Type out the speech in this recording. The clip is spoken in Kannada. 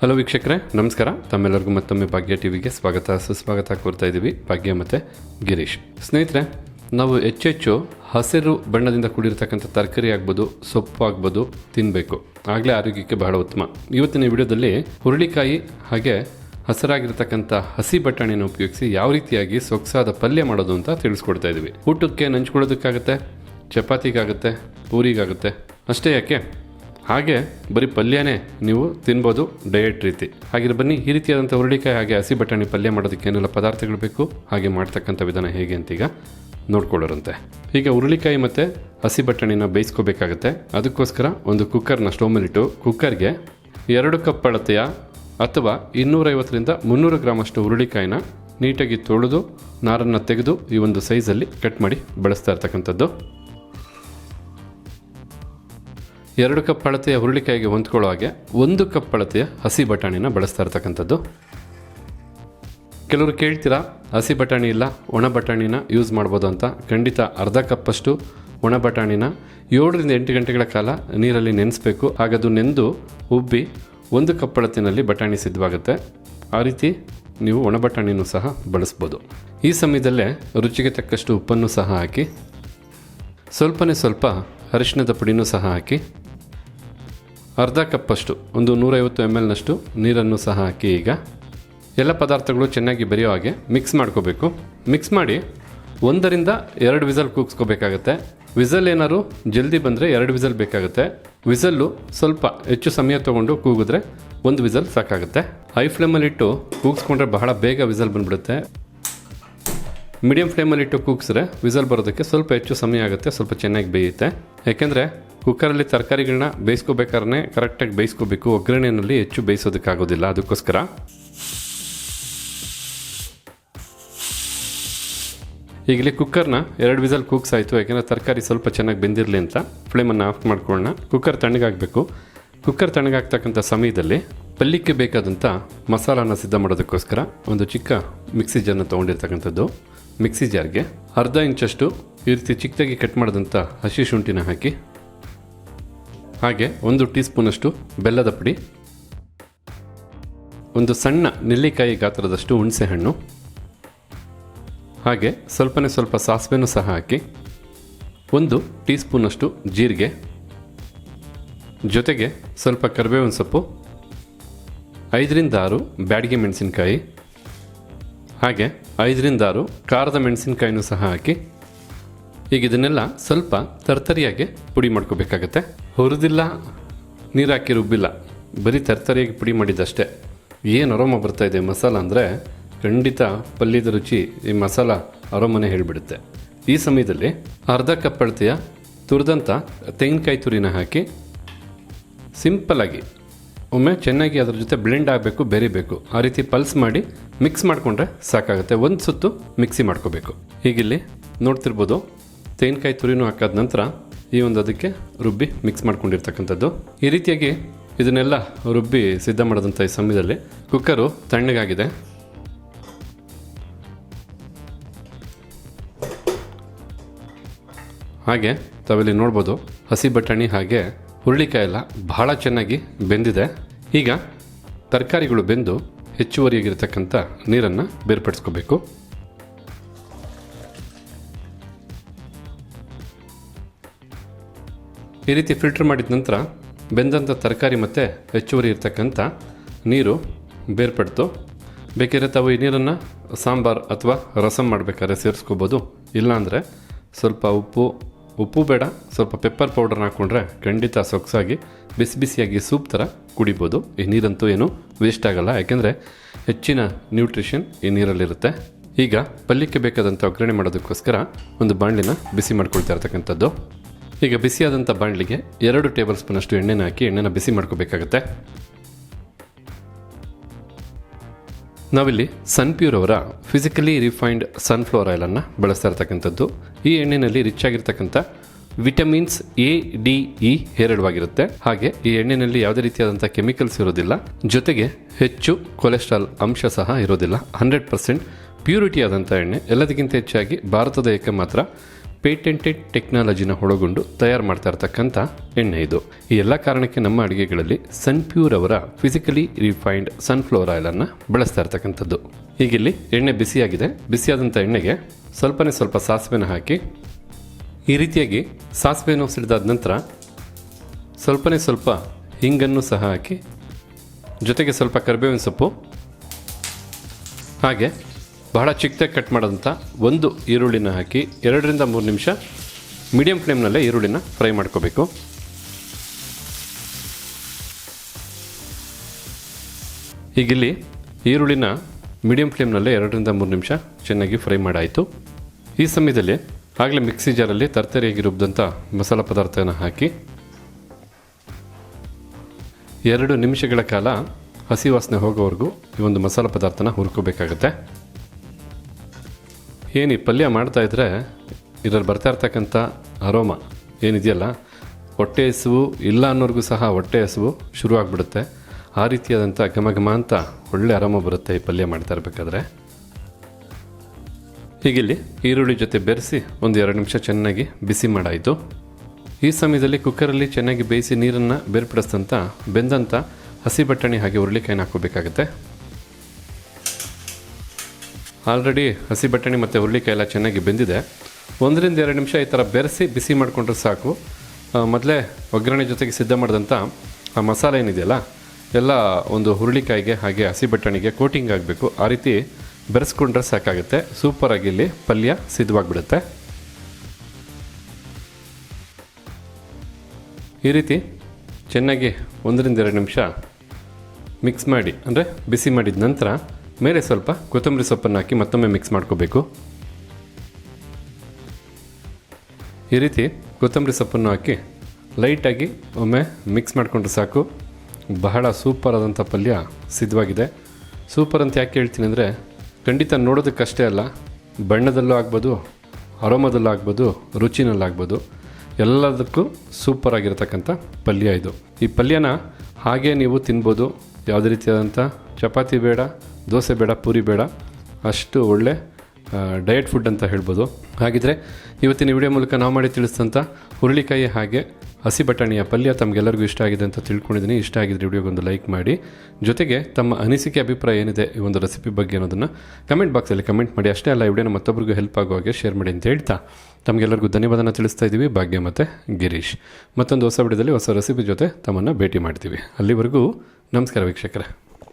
ಹಲೋ ವೀಕ್ಷಕರೇ. ನಮಸ್ಕಾರ. ತಮ್ಮೆಲ್ಲರಿಗೂ ಮತ್ತೊಮ್ಮೆ ಭಾಗ್ಯ ಟಿವಿಗೆ ಸ್ವಾಗತ. ಸುಸ್ವಾಗತ ಕೋರ್ತಾ ಇದ್ದೀವಿ ಭಾಗ್ಯ ಮತ್ತು ಗಿರೀಶ್. ಸ್ನೇಹಿತರೆ, ನಾವು ಹೆಚ್ಚೆಚ್ಚು ಹಸಿರು ಬಣ್ಣದಿಂದ ಕೂಡಿರ್ತಕ್ಕಂಥ ತರಕಾರಿ ಆಗ್ಬೋದು, ಸೊಪ್ಪು ಆಗ್ಬೋದು ತಿನ್ನಬೇಕು ಆಗಲೇ ಆರೋಗ್ಯಕ್ಕೆ ಬಹಳ ಉತ್ತಮ. ಇವತ್ತಿನ ವಿಡಿಯೋದಲ್ಲಿ ಹುರುಳಿಕಾಯಿ ಹಾಗೆ ಹಸಿರಾಗಿರ್ತಕ್ಕಂಥ ಹಸಿ ಬಟಾಣಿಯನ್ನು ಉಪಯೋಗಿಸಿ ಯಾವ ರೀತಿಯಾಗಿ ಸೊಗಸಾದ ಪಲ್ಯ ಮಾಡೋದು ಅಂತ ತಿಳಿಸ್ಕೊಡ್ತಾ ಇದ್ದೀವಿ. ಊಟಕ್ಕೆ ನಂಚ್ಕೊಳ್ಳೋದಕ್ಕಾಗುತ್ತೆ, ಚಪಾತಿಗಾಗುತ್ತೆ, ಪೂರಿಗಾಗುತ್ತೆ. ಅಷ್ಟೇ ಯಾಕೆ? ಹಾಗೆ ಬರೀ ಪಲ್ಯನೇ ನೀವು ತಿನ್ಬೋದು ಡಯಟ್ ರೀತಿ. ಹಾಗೆ ಬನ್ನಿ, ಈ ರೀತಿಯಾದಂಥ ಹುರುಳಿಕಾಯಿ ಹಾಗೆ ಹಸಿ ಬಟಾಣಿ ಪಲ್ಯ ಮಾಡೋದಕ್ಕೆ ಏನೆಲ್ಲ ಪದಾರ್ಥಗಳು ಬೇಕು? ಹಾಗೆ ಮಾಡ್ತಕ್ಕಂಥ ವಿಧಾನ ಹೇಗೆ ಅಂತ ಈಗ ನೋಡ್ಕೊಳ್ಳೋರಂತೆ. ಈಗ ಹುರುಳಿಕಾಯಿ ಮತ್ತು ಹಸಿ ಬಟಾಣಿನ ಬೇಯಿಸ್ಕೋಬೇಕಾಗತ್ತೆ. ಅದಕ್ಕೋಸ್ಕರ ಒಂದು ಕುಕ್ಕರ್ನ ಸ್ಟೋವ್ ಮೇಲಿಟ್ಟು ಕುಕ್ಕರ್ಗೆ ಎರಡು ಕಪ್ ಅಳತೆಯ ಅಥವಾ ಇನ್ನೂರೈವತ್ತರಿಂದ ಮುನ್ನೂರು ಗ್ರಾಮಷ್ಟು ಹುರುಳಿಕಾಯಿನ ನೀಟಾಗಿ ತೊಳೆದು, ನಾರನ್ನು ತೆಗೆದು ಈ ಒಂದು ಸೈಜಲ್ಲಿ ಕಟ್ ಮಾಡಿ ಬಳಸ್ತಾ ಇರ್ತಕ್ಕಂಥದ್ದು. ಎರಡು ಕಪ್ ಅಳತೆಯ ಹುರುಳಿಕಾಯಿಗೆ ಹೊಂದ್ಕೊಳ್ಳೋ ಹಾಗೆ ಒಂದು ಕಪ್ ಅಳತೆಯ ಹಸಿ ಬಟಾಣಿನ ಬಳಸ್ತಾ ಇರ್ತಕ್ಕಂಥದ್ದು. ಕೆಲವರು ಕೇಳ್ತೀರಾ, ಹಸಿ ಬಟಾಣಿ ಇಲ್ಲ, ಒಣ ಬಟಾಣಿನ ಯೂಸ್ ಮಾಡ್ಬೋದು ಅಂತ. ಖಂಡಿತ ಅರ್ಧ ಕಪ್ಪಷ್ಟು ಒಣ ಬಟಾಣಿನ ಏಳರಿಂದ ಎಂಟು ಗಂಟೆಗಳ ಕಾಲ ನೀರಲ್ಲಿ ನೆನೆಸಬೇಕು. ಹಾಗದು ನೆಂದು ಉಬ್ಬಿ ಒಂದು ಕಪ್ ಅಳತಿನಲ್ಲಿ ಬಟಾಣಿ ಸಿದ್ಧವಾಗುತ್ತೆ. ಆ ರೀತಿ ನೀವು ಒಣ ಬಟಾಣಿನೂ ಸಹ ಬಳಸ್ಬೋದು. ಈ ಸಮಯದಲ್ಲೇ ರುಚಿಗೆ ತಕ್ಕಷ್ಟು ಉಪ್ಪನ್ನು ಸಹ ಹಾಕಿ, ಸ್ವಲ್ಪನೇ ಸ್ವಲ್ಪ ಅರಿಶಿಣದ ಪುಡಿನೂ ಸಹ ಹಾಕಿ ಅರ್ಧ ಕಪ್ಪಷ್ಟು, ಒಂದು ನೂರೈವತ್ತು ಎಂ ಎಲ್ನಷ್ಟು ನೀರನ್ನು ಸಹ ಹಾಕಿ ಈಗ. ಎಲ್ಲ ಪದಾರ್ಥಗಳು ಚೆನ್ನಾಗಿ ಬೆರೆಯೋ ಹಾಗೆ ಮಿಕ್ಸ್ ಮಾಡ್ಕೋಬೇಕು. ಮಿಕ್ಸ್ ಮಾಡಿ ಒಂದರಿಂದ ಎರಡು ವಿಸಲ್ ಕೂಗಿಸ್ಕೋಬೇಕಾಗತ್ತೆ. ವಿಸಲ್ ಏನಾದ್ರು ಜಲ್ದಿ ಬಂದರೆ ಎರಡು ವಿಸಲ್ ಬೇಕಾಗುತ್ತೆ. ವಿಸಲ್ಲು ಸ್ವಲ್ಪ ಹೆಚ್ಚು ಸಮಯ ತೊಗೊಂಡು ಕೂಗಿದ್ರೆ ಒಂದು ವಿಸಲ್ ಸಾಕಾಗುತ್ತೆ. ಹೈ ಫ್ಲೇಮಲ್ಲಿಟ್ಟು ಕೂಗಿಸ್ಕೊಂಡ್ರೆ ಬಹಳ ಬೇಗ ವಿಸಲ್ ಬಂದ್ಬಿಡುತ್ತೆ. ಮೀಡಿಯಂ ಫ್ಲೇಮಲ್ಲಿಟ್ಟು ಇಟ್ಟು ಕೂಗ್ಸಿದ್ರೆ ವಿಸಲ್ ಬರೋದಕ್ಕೆ ಸ್ವಲ್ಪ ಹೆಚ್ಚು ಸಮಯ ಆಗುತ್ತೆ, ಸ್ವಲ್ಪ ಚೆನ್ನಾಗಿ ಬೇಯುತ್ತೆ. ಯಾಕೆಂದರೆ ಕುಕ್ಕರಲ್ಲಿ ತರಕಾರಿಗಳನ್ನ ಬೇಯಿಸ್ಕೋಬೇಕಾದ್ರೆ ಕರೆಕ್ಟಾಗಿ ಬೇಯಿಸ್ಕೋಬೇಕು. ಒಗ್ಗರಣೆಯಲ್ಲಿ ಹೆಚ್ಚು ಬೇಯಿಸೋದಕ್ಕಾಗೋದಿಲ್ಲ. ಅದಕ್ಕೋಸ್ಕರ ಈಗಲೇ ಕುಕ್ಕರ್ನ ಎರಡು ವಿಸಲ್ ಕೂಗ್ಸಾಯಿತು. ಯಾಕೆಂದರೆ ತರಕಾರಿ ಸ್ವಲ್ಪ ಚೆನ್ನಾಗಿ ಬೆಂದಿರಲಿ ಅಂತ ಫ್ಲೇಮನ್ನು ಆಫ್ ಮಾಡ್ಕೊಳ್ಳೋಣ. ಕುಕ್ಕರ್ ತಣ್ಣಗಾಗಬೇಕು ಕುಕ್ಕರ್ ತಣ್ಣಗಾಗ್ತಕ್ಕಂಥ ಸಮಯದಲ್ಲಿ ಪಲ್ಯಕ್ಕೆ ಬೇಕಾದಂಥ ಮಸಾಲಾನ ಸಿದ್ಧ ಮಾಡೋದಕ್ಕೋಸ್ಕರ ಒಂದು ಚಿಕ್ಕ ಮಿಕ್ಸಿ ಜಾರ್ನ ತೊಗೊಂಡಿರ್ತಕ್ಕಂಥದ್ದು. ಮಿಕ್ಸಿ ಜಾರ್ಗೆ ಅರ್ಧ ಇಂಚಷ್ಟು ಈ ರೀತಿ ಚಿಕ್ಕದಾಗಿ ಕಟ್ ಮಾಡಿದಂಥ ಹಸಿ ಶುಂಠಿನ ಹಾಕಿ ಹಾಗೆ ಒಂದು ಟೀ ಸ್ಪೂನಷ್ಟು ಬೆಲ್ಲದ ಪುಡಿ, ಒಂದು ಸಣ್ಣ ನೆಲ್ಲಿಕಾಯಿ ಗಾತ್ರದಷ್ಟು ಹುಣಸೆ ಹಣ್ಣು ಹಾಗೆ ಸ್ವಲ್ಪನೇ ಸ್ವಲ್ಪ ಸಾಸಿವೆನೂ ಸಹ ಹಾಕಿ ಒಂದು ಟೀ ಸ್ಪೂನಷ್ಟು ಜೀರಿಗೆ, ಜೊತೆಗೆ ಸ್ವಲ್ಪ ಕರಿಬೇವಿನ ಸೊಪ್ಪು, ಐದರಿಂದ ಆರು ಬ್ಯಾಡಿಗೆ ಮೆಣಸಿನಕಾಯಿ, ಹಾಗೆ ಐದರಿಂದ ಆರು ಖಾರದ ಮೆಣಸಿನಕಾಯಿನೂ ಸಹ ಹಾಕಿ ಈಗ ಇದನ್ನೆಲ್ಲ ಸ್ವಲ್ಪ ತರ್ತರಿಯಾಗಿ ಪುಡಿ ಮಾಡ್ಕೋಬೇಕಾಗತ್ತೆ. ಹುರಿದಿಲ್ಲ, ನೀರು ಹಾಕಿ ರುಬ್ಬಿಲ್ಲ. ಬರೀ ತರ್ತರಿಯಾಗಿ ಪುಡಿ ಮಾಡಿದ್ದಷ್ಟೇ ಏನು ಅರೋಮ ಬರ್ತಾ ಇದೆ ಮಸಾಲ ಅಂದರೆ ಖಂಡಿತ ಪಲ್ಯದ ರುಚಿ ಈ ಮಸಾಲ ಅರೋಮನೆ ಹೇಳಿಬಿಡುತ್ತೆ. ಈ ಸಮಯದಲ್ಲಿ ಅರ್ಧ ಕಪ್ ಅಳತೆಯ ತುರಿದಂಥ ತೆಂಗಿನಕಾಯಿ ತುರಿನ ಹಾಕಿ ಸಿಂಪಲ್ಲಾಗಿ ಒಮ್ಮೆ ಚೆನ್ನಾಗಿ ಅದರ ಜೊತೆ ಬ್ಲೆಂಡ್ ಆಗಬೇಕು, ಬೆರಿಬೇಕು. ಆ ರೀತಿ ಪಲ್ಸ್ ಮಾಡಿ ಮಿಕ್ಸ್ ಮಾಡಿಕೊಂಡ್ರೆ ಸಾಕಾಗುತ್ತೆ. ಒಂದು ಸುತ್ತು ಮಿಕ್ಸಿ ಮಾಡ್ಕೋಬೇಕು. ಹೀಗಿಲ್ಲಿ ನೋಡ್ತಿರ್ಬೋದು ತೆಂಗಿನಕಾಯಿ ತುರಿನೂ ಹಾಕಾದ ನಂತರ ಈ ಒಂದು ಅದಕ್ಕೆ ರುಬ್ಬಿ ಮಿಕ್ಸ್ ಮಾಡ್ಕೊಂಡಿರ್ತಕ್ಕಂಥದ್ದು. ಈ ರೀತಿಯಾಗಿ ಇದನ್ನೆಲ್ಲ ರುಬ್ಬಿ ಸಿದ್ಧ ಮಾಡಿದಂಥ ಈ ಸಮಯದಲ್ಲಿ ಕುಕ್ಕರು ತಣ್ಣಗಾಗಿದೆ. ಹಾಗೆ ತಾವಿಲ್ಲಿ ನೋಡ್ಬೋದು ಹಸಿ ಬಟಾಣಿ ಹಾಗೆ ಹುರುಳಿಕಾಯಿ ಎಲ್ಲ ಬಹಳ ಚೆನ್ನಾಗಿ ಬೆಂದಿದೆ. ಈಗ ತರಕಾರಿಗಳು ಬೆಂದು ಹೆಚ್ಚುವರಿಯಾಗಿರ್ತಕ್ಕಂಥ ನೀರನ್ನು ಬೇರ್ಪಡಿಸ್ಕೋಬೇಕು. ಈ ರೀತಿ ಫಿಲ್ಟರ್ ಮಾಡಿದ ನಂತರ ಬೆಂದಂಥ ತರಕಾರಿ ಮತ್ತು ಹೆಚ್ಚುವರಿ ಇರ್ತಕ್ಕಂಥ ನೀರು ಬೇರ್ಪಡ್ತು. ಬೇಕಿದ್ರೆ ತಾವು ಈ ನೀರನ್ನು ಸಾಂಬಾರು ಅಥವಾ ರಸಂ ಮಾಡಬೇಕಾದ್ರೆ ಸೇರಿಸ್ಕೋಬೋದು. ಇಲ್ಲಾಂದರೆ ಸ್ವಲ್ಪ ಉಪ್ಪು ಉಪ್ಪು ಬೇಡ, ಸ್ವಲ್ಪ ಪೆಪ್ಪರ್ ಪೌಡರ್ನ ಹಾಕ್ಕೊಂಡ್ರೆ ಖಂಡಿತ ಸೊಗಸಾಗಿ, ಬಿಸಿ ಬಿಸಿಯಾಗಿ ಸೂಪ್ ಥರ ಕುಡಿಬೋದು. ಈ ನೀರಂತೂ ಏನು ವೇಸ್ಟ್ ಆಗಲ್ಲ, ಯಾಕೆಂದರೆ ಹೆಚ್ಚಿನ ನ್ಯೂಟ್ರಿಷನ್ ಈ ನೀರಲ್ಲಿರುತ್ತೆ. ಈಗ ಪಲ್ಯಕ್ಕೆ ಬೇಕಾದಂಥ ಒಗ್ಗರಣೆ ಮಾಡೋದಕ್ಕೋಸ್ಕರ ಒಂದು ಬಾಣಲಿನ ಬಿಸಿ ಮಾಡ್ಕೊಳ್ತಾ ಇರ್ತಕ್ಕಂಥದ್ದು. ಈಗ ಬಿಸಿಯಾದಂಥ ಬಾಣಲಿಗೆ ಎರಡು ಟೇಬಲ್ ಸ್ಪೂನಷ್ಟು ಎಣ್ಣೆನ ಹಾಕಿ ಎಣ್ಣೆನ ಬಿಸಿ ಮಾಡ್ಕೋಬೇಕಾಗತ್ತೆ. ನಾವಿಲ್ಲಿ ಸನ್ಪ್ಯೂರ್ ಅವರ ಫಿಸಿಕಲಿ ರಿಫೈನ್ಡ್ ಸನ್ಫ್ಲವರ್ ಆಯಿಲನ್ನು ಬಳಸ್ತಾ ಇರ್ತಕ್ಕಂಥದ್ದು. ಈ ಎಣ್ಣೆಯಲ್ಲಿ ರಿಚ್ ಆಗಿರ್ತಕ್ಕಂಥ ವಿಟಮಿನ್ಸ್ ಎ, ಡಿ, ಇ ಹೇರಳವಾಗಿರುತ್ತೆ. ಹಾಗೆ ಈ ಎಣ್ಣೆಯಲ್ಲಿ ಯಾವುದೇ ರೀತಿಯಾದಂಥ ಕೆಮಿಕಲ್ಸ್ ಇರೋದಿಲ್ಲ. ಜೊತೆಗೆ ಹೆಚ್ಚು ಕೊಲೆಸ್ಟ್ರಾಲ್ ಅಂಶ ಸಹ ಇರೋದಿಲ್ಲ. ಹಂಡ್ರೆಡ್ ಪರ್ಸೆಂಟ್ ಪ್ಯೂರಿಟಿ ಆದಂಥ ಎಣ್ಣೆ. ಎಲ್ಲದಕ್ಕಿಂತ ಹೆಚ್ಚಾಗಿ ಭಾರತದ ಏಕ ಮಾತ್ರ ಪೇಟೆಂಟೆಡ್ ಟೆಕ್ನಾಲಜಿನ ಒಳಗೊಂಡು ತಯಾರು ಮಾಡ್ತಾ ಇರ್ತಕ್ಕಂಥ ಎಣ್ಣೆ ಇದು. ಈ ಎಲ್ಲ ಕಾರಣಕ್ಕೆ ನಮ್ಮ ಅಡುಗೆಗಳಲ್ಲಿ ಸನ್ಪ್ಯೂರ್ ಅವರ ಫಿಸಿಕಲಿ ರಿಫೈನ್ಡ್ ಸನ್ಫ್ಲವರ್ ಆಯಿಲನ್ನು ಬಳಸ್ತಾ ಇರ್ತಕ್ಕಂಥದ್ದು. ಈಗಿಲ್ಲಿ ಎಣ್ಣೆ ಬಿಸಿಯಾಗಿದೆ. ಬಿಸಿಯಾದಂಥ ಎಣ್ಣೆಗೆ ಸ್ವಲ್ಪನೇ ಸ್ವಲ್ಪ ಸಾಸಿವೆನ ಹಾಕಿ, ಈ ರೀತಿಯಾಗಿ ಸಾಸಿವೆಯನ್ನು ಸಿಡಿದಾದ ನಂತರ ಸ್ವಲ್ಪನೇ ಸ್ವಲ್ಪ ಹಿಂಗನ್ನು ಸಹ ಹಾಕಿ, ಜೊತೆಗೆ ಸ್ವಲ್ಪ ಕರಿಬೇವಿನ ಸೊಪ್ಪು, ಹಾಗೆ ಬಹಳ ಚಿಕ್ಕದಾಗಿ ಕಟ್ ಮಾಡಿದಂಥ ಒಂದು ಈರುಳ್ಳಿನ ಹಾಕಿ ಎರಡರಿಂದ ಮೂರು ನಿಮಿಷ ಮೀಡಿಯಂ ಫ್ಲೇಮ್ನಲ್ಲೇ ಈರುಳ್ಳಿನ ಫ್ರೈ ಮಾಡ್ಕೋಬೇಕು. ಈಗಿಲ್ಲಿ ಈರುಳ್ಳಿನ ಮೀಡಿಯಂ ಫ್ಲೇಮ್ನಲ್ಲೇ ಎರಡರಿಂದ ಮೂರು ನಿಮಿಷ ಚೆನ್ನಾಗಿ ಫ್ರೈ ಮಾಡಾಯಿತು. ಈ ಸಮಯದಲ್ಲಿ ಆಗಲೇ ಮಿಕ್ಸಿ ಜಾರಲ್ಲಿ ತರ್ತರಿಯಾಗಿ ರುಬ್ಬಿದಂಥ ಮಸಾಲೆ ಪದಾರ್ಥನ ಹಾಕಿ ಎರಡು ನಿಮಿಷಗಳ ಕಾಲ ಹಸಿ ವಾಸನೆ ಹೋಗೋವರೆಗೂ ಈ ಒಂದು ಮಸಾಲೆ ಪದಾರ್ಥನ ಹುರ್ಕೋಬೇಕಾಗತ್ತೆ. ಏನು ಈ ಪಲ್ಯ ಮಾಡ್ತಾ ಇದ್ರೆ ಇದರಲ್ಲಿ ಬರ್ತಾ ಇರ್ತಕ್ಕಂಥ ಅರೋಮ ಏನಿದೆಯಲ್ಲ, ಹೊಟ್ಟೆ ಹಸುವು ಇಲ್ಲ ಅನ್ನೋರಿಗೂ ಸಹ ಹೊಟ್ಟೆ ಹಸುವು ಶುರು ಆಗಿಬಿಡುತ್ತೆ ಆ ರೀತಿಯಾದಂಥ ಘಮ ಘಮ ಅಂತ ಒಳ್ಳೆ ಅರೋಮ ಬರುತ್ತೆ ಈ ಪಲ್ಯ ಮಾಡ್ತಾ ಇರಬೇಕಾದ್ರೆ. ಹೀಗಿಲ್ಲಿ ಈರುಳ್ಳಿ ಜೊತೆ ಬೆರೆಸಿ ಒಂದು ಎರಡು ನಿಮಿಷ ಚೆನ್ನಾಗಿ ಬಿಸಿ ಮಾಡಾಯಿತು. ಈ ಸಮಯದಲ್ಲಿ ಕುಕ್ಕರಲ್ಲಿ ಚೆನ್ನಾಗಿ ಬೇಯಿಸಿ ನೀರನ್ನು ಬೇರ್ಪಡಿಸ್ದಂಥ ಬೆಂದಂಥ ಹಸಿ ಬಟಾಣಿ ಹಾಗೆ ಹುರುಳಿಕಾಯಿನ ಹಾಕೋಬೇಕಾಗತ್ತೆ ಆಲ್ರೆಡಿ ಹಸಿ ಬಟಾಣಿ ಮತ್ತು ಹುರುಳಿಕಾಯಿ ಎಲ್ಲ ಚೆನ್ನಾಗಿ ಬೆಂದಿದೆ. ಒಂದರಿಂದ ಎರಡು ನಿಮಿಷ ಈ ಥರ ಬೆರೆಸಿ ಬಿಸಿ ಮಾಡಿಕೊಂಡ್ರೆ ಸಾಕು. ಮೊದಲೇ ಒಗ್ಗರಣೆ ಜೊತೆಗೆ ಸಿದ್ಧ ಮಾಡಿದಂಥ ಆ ಮಸಾಲೆ ಏನಿದೆಯಲ್ಲ, ಎಲ್ಲ ಒಂದು ಹುರುಳಿಕಾಯಿಗೆ ಹಾಗೆ ಹಸಿ ಬಟಾಣಿಗೆ ಕೋಟಿಂಗ್ ಆಗಬೇಕು. ಆ ರೀತಿ ಬೆರೆಸ್ಕೊಂಡ್ರೆ ಸಾಕಾಗುತ್ತೆ. ಸೂಪರಾಗಿ ಇಲ್ಲಿ ಪಲ್ಯ ಸಿದ್ಧವಾಗಿಬಿಡುತ್ತೆ. ಈ ರೀತಿ ಚೆನ್ನಾಗಿ ಒಂದರಿಂದ ಎರಡು ನಿಮಿಷ ಮಿಕ್ಸ್ ಮಾಡಿ, ಅಂದರೆ ಬಿಸಿ ಮಾಡಿದ ನಂತರ ಮೇಲೆ ಸ್ವಲ್ಪ ಕೊತ್ತಂಬರಿ ಸೊಪ್ಪನ್ನು ಹಾಕಿ ಮತ್ತೊಮ್ಮೆ ಮಿಕ್ಸ್ ಮಾಡ್ಕೋಬೇಕು. ಈ ರೀತಿ ಕೊತ್ತಂಬರಿ ಸೊಪ್ಪನ್ನು ಹಾಕಿ ಲೈಟಾಗಿ ಒಮ್ಮೆ ಮಿಕ್ಸ್ ಮಾಡಿಕೊಂಡ್ರೆ ಸಾಕು. ಬಹಳ ಸೂಪರ್ ಆದಂಥ ಪಲ್ಯ ಸಿದ್ಧವಾಗಿದೆ. ಸೂಪರ್ ಅಂತ ಯಾಕೆ ಹೇಳ್ತೀನಿ ಅಂದರೆ ಖಂಡಿತ ನೋಡೋದಕ್ಕಷ್ಟೇ ಅಲ್ಲ, ಬಣ್ಣದಲ್ಲೂ ಆಗ್ಬೋದು, ಅರೋಮದಲ್ಲೂ ಆಗ್ಬೋದು ರುಚಿನಲ್ಲಾಗ್ಬೋದು ಎಲ್ಲದಕ್ಕೂ ಸೂಪರ್ ಆಗಿರತಕ್ಕಂಥ ಪಲ್ಯ ಇದು. ಈ ಪಲ್ಯನ ಹಾಗೆ ನೀವು ತಿನ್ಬೋದು. ಯಾವುದೇ ರೀತಿಯಾದಂಥ ಚಪಾತಿ ಬೇಡ ದೋಸೆ ಬೇಡ, ಪೂರಿ ಬೇಡ, ಅಷ್ಟು ಒಳ್ಳೆ ಡಯಟ್ ಫುಡ್ ಅಂತ ಹೇಳ್ಬೋದು. ಹಾಗಿದ್ರೆ ಇವತ್ತಿನ ವಿಡಿಯೋ ಮೂಲಕ ನಾವು ಮಾಡಿ ತಿಳಿಸಿದಂಥ ಹುರುಳಿಕಾಯಿ ಹಾಗೆ ಹಸಿ ಬಟಾಣಿಯ ಪಲ್ಯ ತಮಗೆಲ್ಲರಿಗೂ ಇಷ್ಟ ಆಗಿದೆ ಅಂತ ತಿಳ್ಕೊಂಡಿದ್ದೀನಿ. ಇಷ್ಟ ಆಗಿದ್ರೆ ವಿಡಿಯೋಗೊಂದು ಲೈಕ್ ಮಾಡಿ. ಜೊತೆಗೆ ತಮ್ಮ ಅನಿಸಿಕೆ, ಅಭಿಪ್ರಾಯ ಏನಿದೆ ಈ ಒಂದು ರೆಸಿಪಿ ಬಗ್ಗೆ ಅನ್ನೋದನ್ನು ಕಮೆಂಟ್ ಬಾಕ್ಸಲ್ಲಿ ಕಮೆಂಟ್ ಮಾಡಿ. ಅಷ್ಟೇ ಅಲ್ಲ ವಿಡಿಯೋನ ಮತ್ತೊಬ್ಬರಿಗೂ ಹೆಲ್ಪ್ ಆಗೋ ಹಾಗೆ ಶೇರ್ ಮಾಡಿ ಅಂತ ಹೇಳ್ತಾ ತಮಗೆಲ್ಲರಿಗೂ ಧನ್ಯವಾದನ ತಿಳಿಸ್ತಾ ಇದ್ದೀವಿ. ಭಾಗ್ಯ ಮತ್ತು ಗಿರೀಶ್. ಮತ್ತೊಂದು ಹೊಸ ವಿಡಿಯೋದಲ್ಲಿ ಹೊಸ ರೆಸಿಪಿ ಜೊತೆ ತಮ್ಮನ್ನು ಭೇಟಿ ಮಾಡ್ತೀವಿ. ಅಲ್ಲಿವರೆಗೂ ನಮಸ್ಕಾರ ವೀಕ್ಷಕರೇ.